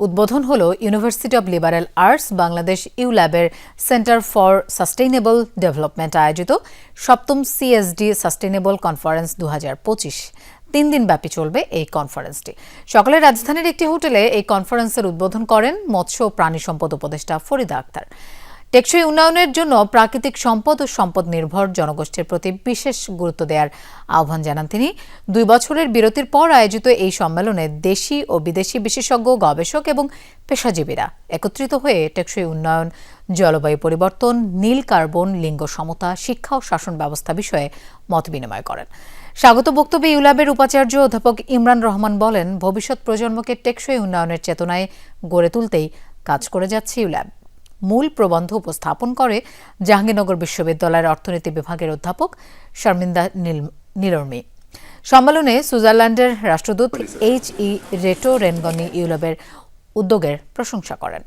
উদ্বোধন হল University of Liberal Arts Bangladesh ইউল্যাবের centre for sustainable development আয়োজিত সপ্তম সিএসডি সাস্টেইনেবল কনফারেন্স দু তিন দিন ব্যাপী চলবে এই কনফারেন্সটি সকালে রাজধানীর একটি হোটেলে এই কনফারেন্সের উদ্বোধন করেন মৎস্য ও প্রাণী সম্পদ উপদেষ্টা ফরিদা আক্তার। টেকসই উন্নয়নের জন্য প্রাকৃতিক সম্পদ ও সম্পদ নির্ভর জনগোষ্ঠীর প্রতি বিশেষ গুরুত্ব দেওয়ার আহ্বান জানান তিনি। দুই বছরের বিরতির পর আয়োজিত এই সম্মেলনে দেশি ও বিদেশি বিশেষজ্ঞ, গবেষক এবং পেশাজীবীরা একত্রিত হয়ে টেকসই উন্নয়ন, জলবায়ু পরিবর্তন, নীল কার্বন, লিঙ্গ সমতা, শিক্ষা ও শাসন ব্যবস্থা বিষয়ে মত বিনিময় করেন। স্বাগত বক্তব্যে ইউল্যাবের উপাচার্য অধ্যাপক ইমরান রহমান বলেন, ভবিষ্যৎ প্রজন্মকে টেকসই উন্নয়নের চেতনায় গড়ে তুলতেই কাজ করে যাচ্ছে ইউল্যাব। মূল প্রবন্ধ উপস্থাপন করে জাহাঙ্গীরনগর বিশ্ববিদ্যালয়ের অর্থনীতি বিভাগের অধ্যাপক শর্মিন্দা নীল- নীলর্মী। সম্মেলনে সুইজারল্যান্ডের রাষ্ট্রদূত এইচ ই রেটো রেনগনি ইউলবের উদ্যোগের প্রশংসা করেন।